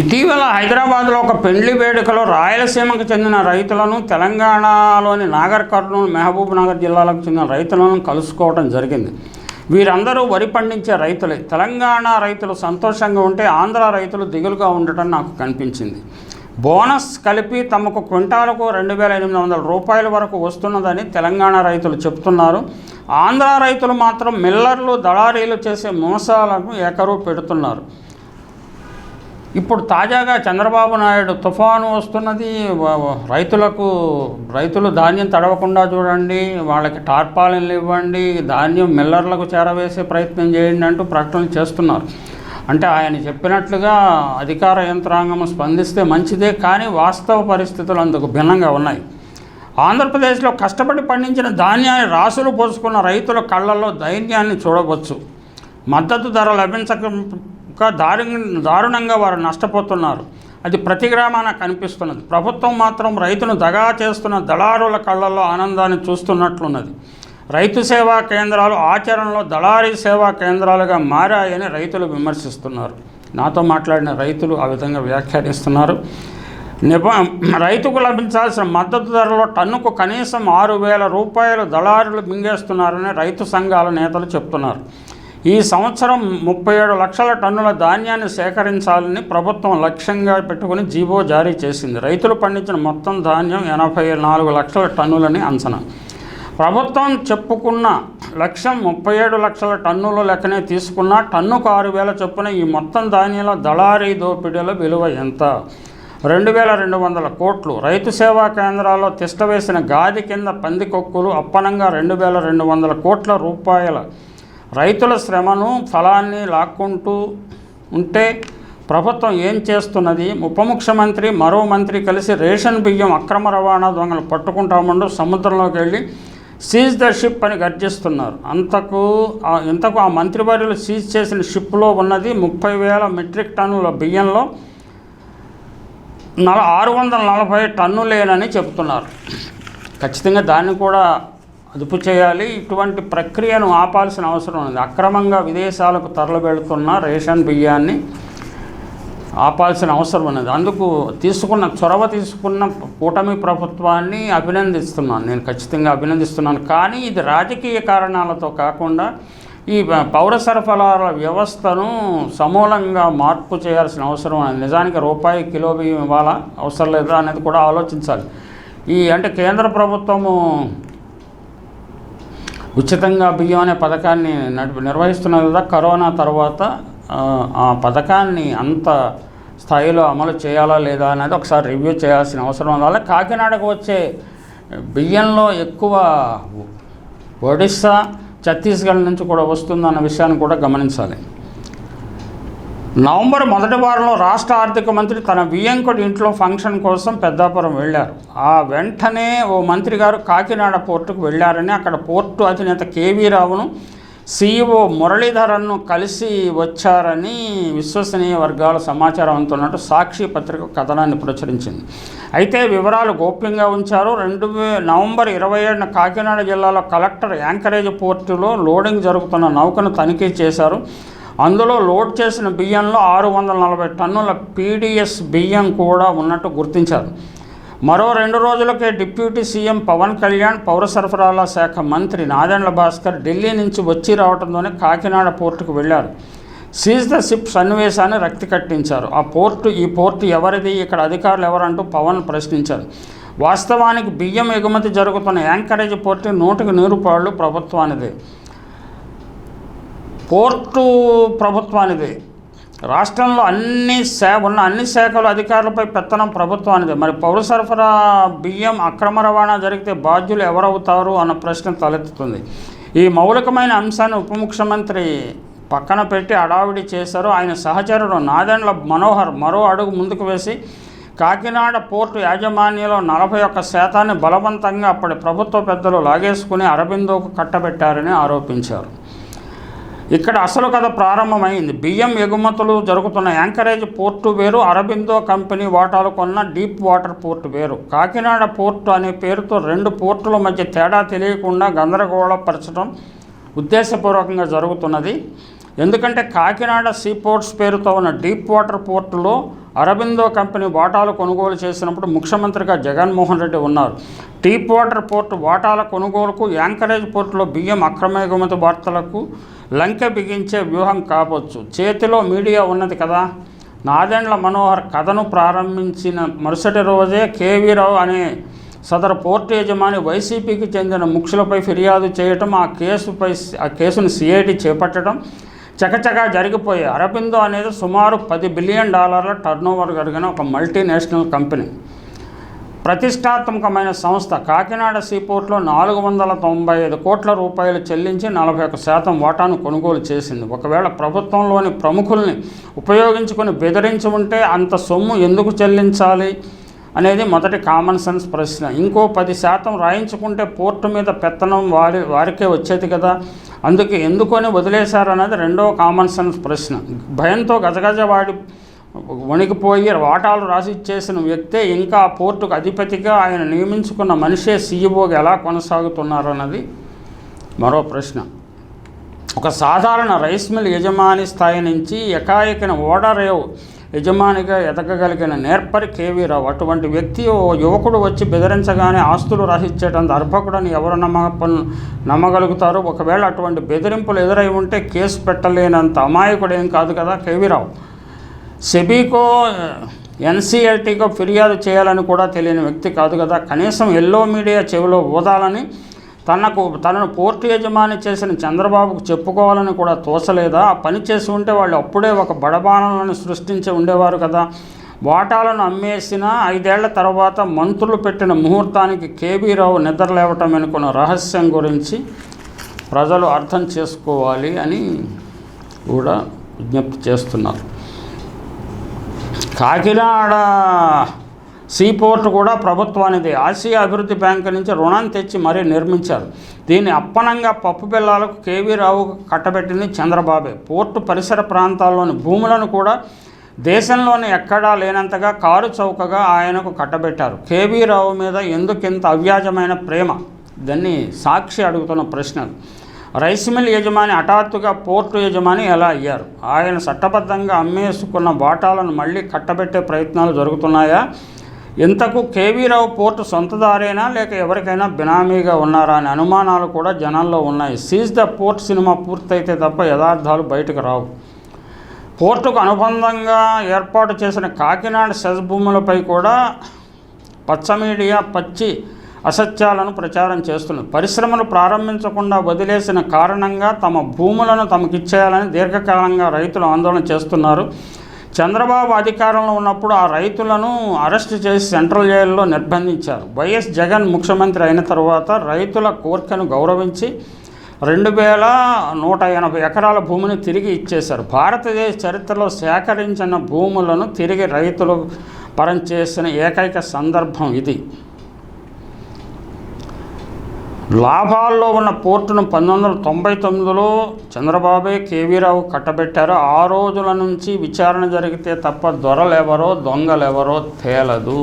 ఇటీవల హైదరాబాద్లో ఒక పెండ్లి వేడుకలో రాయలసీమకు చెందిన రైతులను తెలంగాణలోని నాగర్ కర్నూలు మహబూబ్ నగర్ జిల్లాలకు చెందిన రైతులను కలుసుకోవడం జరిగింది. వీరందరూ వరి పండించే రైతులే. తెలంగాణ రైతులు సంతోషంగా ఉంటే ఆంధ్ర రైతులు దిగులుగా ఉండటం నాకు కనిపించింది. బోనస్ కలిపి తమకు క్వింటాలకు రెండు వేల ఎనిమిది వందల రూపాయల వరకు వస్తున్నదని తెలంగాణ రైతులు చెప్తున్నారు. ఆంధ్ర రైతులు మాత్రం మిల్లర్లు దళారీలు చేసే మోసాలను ఎకరు పెడుతున్నారు. ఇప్పుడు తాజాగా చంద్రబాబు నాయుడు తుఫాను వస్తున్నది రైతులకు రైతులు ధాన్యం తడవకుండా చూడండి వాళ్ళకి టార్పాలిన్లు ఇవ్వండి ధాన్యం మిల్లర్లకు చేరవేసే ప్రయత్నం చేయండి అంటూ ప్రకటనలు చేస్తున్నారు. అంటే ఆయన చెప్పినట్లుగా అధికార యంత్రాంగం స్పందిస్తే మంచిదే కానీ వాస్తవ పరిస్థితులు అందుకు భిన్నంగా ఉన్నాయి. ఆంధ్రప్రదేశ్లో కష్టపడి పండించిన ధాన్యాన్ని రాసులు పోసుకున్న రైతుల కళ్ళల్లో ధైర్యాన్ని చూడవచ్చు. మద్దతు ధర లభించక దారు దారుణంగా వారు నష్టపోతున్నారు. అది ప్రతి గ్రామాన కనిపిస్తున్నది. ప్రభుత్వం మాత్రం రైతును దగా చేస్తున్న దళారుల కళ్ళల్లో ఆనందాన్ని చూస్తున్నట్లున్నది. రైతు సేవా కేంద్రాలు ఆచరణలో దళారీ సేవా కేంద్రాలుగా మారాయని రైతులు విమర్శిస్తున్నారు. నాతో మాట్లాడిన రైతులు ఆ విధంగా వ్యాఖ్యానిస్తున్నారు. నిబ రైతుకు లభించాల్సిన మద్దతు ధరలో టన్నుకు కనీసం ఆరు వేల రూపాయలు దళారులు మింగేస్తున్నారని రైతు సంఘాల నేతలు చెప్తున్నారు. ఈ సంవత్సరం ముప్పై ఏడు లక్షల టన్నుల ధాన్యాన్ని సేకరించాలని ప్రభుత్వం లక్ష్యంగా పెట్టుకుని జీవో జారీ చేసింది. రైతులు పండించిన మొత్తం ధాన్యం ఎనభై నాలుగు లక్షల టన్నులని అంచనా. ప్రభుత్వం చెప్పుకున్న లక్ష్యం ముప్పై ఏడు లక్షల టన్నుల లెక్కనే తీసుకున్న టన్నుకు ఆరు వేల చొప్పున ఈ మొత్తం ధాన్యాల దళారీ దోపిడీల విలువ ఎంత? రెండు వేల రెండు వందల కోట్లు. రైతు సేవా కేంద్రాల్లో తిష్టవేసిన గాది కింద పందికొక్కులు అప్పనంగా రెండు వేల రెండు వందల కోట్ల రూపాయల రైతుల శ్రమను ఫలాన్ని లాక్కుంటూ ఉంటే ప్రభుత్వం ఏం చేస్తున్నది? ఉప ముఖ్యమంత్రి మరో మంత్రి కలిసి రేషన్ బియ్యం అక్రమ రవాణా దొంగలు పట్టుకుంటామండు సముద్రంలోకి వెళ్ళి సీజ్ ద షిప్ అని గర్జిస్తున్నారు. అంతకు ఇంతకు ఆ మంత్రివర్యులు సీజ్ చేసిన షిప్లో ఉన్నది ముప్పై వేల మెట్రిక్ టన్నుల బియ్యంలో నల ఆరు వందల నలభై టన్నులేనని చెబుతున్నారు. ఖచ్చితంగా దాన్ని కూడా అదుపు చేయాలి. ఇటువంటి ప్రక్రియను ఆపాల్సిన అవసరం ఉంది. అక్రమంగా విదేశాలకు తరలివెళ్తున్న రేషన్ బియ్యాన్ని ఆపాల్సిన అవసరం ఉన్నది. అందుకు తీసుకున్న చొరవ తీసుకున్న కూటమి ప్రభుత్వాన్ని అభినందిస్తున్నాను. నేను ఖచ్చితంగా అభినందిస్తున్నాను. కానీ ఇది రాజకీయ కారణాలతో కాకుండా ఈ పౌర సరఫరాల వ్యవస్థను సమూలంగా మార్పు చేయాల్సిన అవసరం ఉన్నది. నిజానికి రూపాయి కిలో బియ్యం ఇవ్వాలా? అవసరం లేదా అనేది కూడా ఆలోచించాలి. ఈ అంటే కేంద్ర ప్రభుత్వము ఉచితంగా బియ్యం అనే పథకాన్ని నడిపి నిర్వహిస్తున్న కదా కరోనా తర్వాత ఆ, ఆ పథకాన్ని అంత స్థాయిలో అమలు చేయాలా లేదా అనేది ఒకసారి రివ్యూ చేయాల్సిన అవసరం ఉంది. అలాగే కాకినాడకు వచ్చే బియ్యంలో ఎక్కువ ఒడిస్సా ఛత్తీస్గఢ్ నుంచి కూడా వస్తుందన్న విషయాన్ని కూడా గమనించాలి. నవంబర్ మొదటి వారంలో రాష్ట్ర ఆర్థిక మంత్రి తన వియంకుడి ఇంట్లో ఫంక్షన్ కోసం పెద్దాపురం వెళ్ళారు. ఆ వెంటనే ఓ మంత్రి గారు కాకినాడ పోర్టుకు వెళ్ళారని అక్కడ పోర్టు అధినేత కేవీ రావును సీఈఓ మురళీధరన్ను కలిసి వచ్చారని విశ్వసనీయ వర్గాల సమాచారం అందుతున్నట్టు సాక్షి పత్రిక కథనాన్ని ప్రచురించింది. అయితే వివరాలు గోప్యంగా ఉంచారు. రెండు నవంబర్ ఇరవై ఏడున కాకినాడ జిల్లాలో కలెక్టర్ యాంకరేజ్ పోర్టులో లోడింగ్ జరుగుతున్న నౌకను తనిఖీ చేశారు. అందులో లోడ్ చేసిన బియ్యంలో ఆరు వందల నలభై టన్నుల పీడిఎస్ బియ్యం కూడా ఉన్నట్టు గుర్తించారు. మరో రెండు రోజులకే డిప్యూటీ సీఎం పవన్ కళ్యాణ్ పౌర సరఫరాల శాఖ మంత్రి నాదెండ్ల భాస్కర్ ఢిల్లీ నుంచి వచ్చి రావడంతోనే కాకినాడ పోర్టుకు వెళ్ళారు. సీజ్ ద షిప్ సన్నివేశాన్ని రక్తి కట్టించారు. ఆ పోర్టు ఈ పోర్టు ఎవరిది ఇక్కడ అధికారులు ఎవరంటూ పవన్ ప్రశ్నించారు. వాస్తవానికి బియ్యం ఎగుమతి జరుగుతున్న యాంకరేజ్ పోర్టు నూటికి నూరు పాళ్ళు ప్రభుత్వానిదే. పోర్టు ప్రభుత్వానిది రాష్ట్రంలో అన్ని శా ఉన్న అన్ని శాఖల అధికారులపై పెత్తనం ప్రభుత్వానిది. మరి పౌర సరఫరా బియ్యం అక్రమ రవాణా జరిగితే బాధ్యులు ఎవరవుతారు అన్న ప్రశ్న తలెత్తుతుంది. ఈ మౌలికమైన అంశాన్ని ఉప ముఖ్యమంత్రి పక్కన పెట్టి అడావిడి చేశారు. ఆయన సహచరుడు నాదెండ్ల మనోహర్ మరో అడుగు ముందుకు వేసి కాకినాడ పోర్టు యాజమాన్యంలో నలభై ఒక్క శాతాన్ని బలవంతంగా అప్పటి ప్రభుత్వ పెద్దలు లాగేసుకుని అరబిందోకు కట్టబెట్టారని ఆరోపించారు. ఇక్కడ అసలు కథ ప్రారంభమైంది. బియ్యం ఎగుమతులు జరుగుతున్న యాంకరేజ్ పోర్టు వేరు అరబిందో కంపెనీ వాటాలు కొన్న డీప్ వాటర్ పోర్టు వేరు. కాకినాడ పోర్టు అనే పేరుతో రెండు పోర్టుల మధ్య తేడా తెలియకుండా గందరగోళపరచడం ఉద్దేశపూర్వకంగా జరుగుతున్నది. ఎందుకంటే కాకినాడ సీపోర్ట్స్ పేరుతో ఉన్న డీప్ వాటర్ పోర్టులో అరబిందో కంపెనీ వాటాలు కొనుగోలు చేసినప్పుడు ముఖ్యమంత్రిగా జగన్మోహన్ రెడ్డి ఉన్నారు. డీప్ వాటర్ పోర్టు వాటాల కొనుగోలుకు యాంకరేజ్ పోర్టులో బియ్యం అక్రమ ఎగుమతి వార్తలకు లంకె బిగించే వ్యూహం కావచ్చు. చేతిలో మీడియా ఉన్నది కదా? నాదెండ్ల మనోహర్ కథను ప్రారంభించిన మరుసటి రోజే కేవీ రావు అనే సదరు పోర్టు యజమాని వైసీపీకి చెందిన ముక్షులపై ఫిర్యాదు చేయటం ఆ కేసుపై ఆ కేసును సిఐటి చేపట్టడం చకచకా జరిగిపోయాయి. అరబిందో అనేది సుమారు పది బిలియన్ డాలర్ల టర్నోవర్ కలిగిన ఒక మల్టీనేషనల్ కంపెనీ. ప్రతిష్టాత్మకమైన సంస్థ కాకినాడ సీపోర్ట్లో నాలుగు వందల తొంభై ఐదు కోట్ల రూపాయలు చెల్లించి నలభై ఒక్క శాతం వాటాను కొనుగోలు చేసింది. ఒకవేళ ప్రభుత్వంలోని ప్రముఖుల్ని ఉపయోగించుకొని బెదిరించి ఉంటే అంత సొమ్ము ఎందుకు చెల్లించాలి అనేది మొదటి కామన్ సెన్స్ ప్రశ్న. ఇంకో పది శాతం రాయించుకుంటే పోర్టు మీద పెత్తనం వారి వారికే వచ్చేది కదా. అందుకే ఎందుకొని వదిలేశారన్నది రెండో కామన్ సెన్స్ ప్రశ్న. భయంతో గజగజవాడి వణికిపోయి వాటాలు రాసిచ్చేసిన వ్యక్తే ఇంకా పోర్టుకు అధిపతిగా ఆయన నియమించుకున్న మనిషే సీఈఓగా ఎలా కొనసాగుతున్నారన్నది మరో ప్రశ్న. ఒక సాధారణ రైస్ మిల్ యజమాని స్థాయి నుంచి ఎకాయకిన ఓడరేవ్ యజమానిగా ఎదగగలిగిన నేర్పరి కేవీ రావు. అటువంటి వ్యక్తి ఓ యువకుడు వచ్చి బెదిరించగానే ఆస్తులు రాసిచ్చేటంత అర్భకుడని ఎవరు నమ్మ నమ్మగలుగుతారు? ఒకవేళ అటువంటి బెదిరింపులు ఎదురై ఉంటే కేసు పెట్టలేనంత అమాయకుడేం కాదు కదా కేవీరావు సెబీకో ఎన్సీఎల్టీకో ఫిర్యాదు చేయాలని కూడా తెలియని వ్యక్తి కాదు కదా. కనీసం ఎల్లో మీడియా చెవిలో ఊదాలని తనకు తనను పోర్టు యజమాని చేసిన చంద్రబాబుకు చెప్పుకోవాలని కూడా తోచలేదా ఆ పని చేసి ఉంటే వాళ్ళు అప్పుడే ఒక బడబానలను సృష్టించి ఉండేవారు కదా. వాటాలను అమ్మేసిన ఐదేళ్ళ తర్వాత మంత్రులు పెట్టిన ముహూర్తానికి కేబీ రావు నిద్రలేవటం అనుకున్న రహస్యం గురించి ప్రజలు అర్థం చేసుకోవాలి అని కూడా విజ్ఞప్తి చేస్తున్నారు. కాకినాడ సీపోర్ట్ కూడా ప్రభుత్వానిది. ఆసియా అభివృద్ధి బ్యాంకు నుంచి రుణం తెచ్చి మరీ నిర్మించారు. దీన్ని అప్పనంగా పప్పు బిల్లాలకు కేవీ రావు కట్టబెట్టింది చంద్రబాబే. పోర్టు పరిసర ప్రాంతాల్లోని భూములను కూడా దేశంలోని ఎక్కడా లేనంతగా కారు చౌకగా ఆయనకు కట్టబెట్టారు. కేవీ రావు మీద ఎందుకింత అవ్యాజమైన ప్రేమ? దాన్ని సాక్షి అడుగుతున్న ప్రశ్నలు రైస్ మిల్ యజమాని హఠాత్తుగా పోర్టు యజమాని ఎలా అయ్యారు? ఆయన చట్టబద్ధంగా అమ్మేసుకున్న వాటాలను మళ్ళీ కట్టబెట్టే ప్రయత్నాలు జరుగుతున్నాయా? ఇంతకు కేవీరావు పోర్టు సొంతదారేనా? లేక ఎవరికైనా బినామీగా ఉన్నారా? అనే అనుమానాలు కూడా జనాల్లో ఉన్నాయి. సీజ్ ద పోర్ట్ సినిమా పూర్తయితే తప్ప యథార్థాలు బయటకు రావు. పోర్టుకు అనుబంధంగా ఏర్పాటు చేసిన కాకినాడ సెజ్ భూములపై కూడా పచ్చ మీడియా పచ్చి అసత్యాలను ప్రచారం చేస్తున్నది. పరిశ్రమలు ప్రారంభించకుండా వదిలేసిన కారణంగా తమ భూములను తమకిచ్చేయాలని దీర్ఘకాలంగా రైతులు ఆందోళన చేస్తున్నారు. చంద్రబాబు అధికారంలో ఉన్నప్పుడు ఆ రైతులను అరెస్టు చేసి సెంట్రల్ జైల్లో నిర్బంధించారు. వైఎస్ జగన్ ముఖ్యమంత్రి అయిన తర్వాత రైతుల కోరికను గౌరవించి రెండు వేల నూట ఎనభై ఎకరాల భూమిని తిరిగి ఇచ్చేశారు. భారతదేశ చరిత్రలో సేకరించిన భూములను తిరిగి రైతులు పరం చేసిన ఏకైక సందర్భం ఇది. లాభాల్లో ఉన్న పోర్టును పంతొమ్మిది వందల తొంభై తొమ్మిదిలో చంద్రబాబే కేవీరావు కట్టబెట్టారు. ఆ రోజుల నుంచి విచారణ జరిగితే తప్ప దొరలెవరో దొంగలెవరో తేలదు.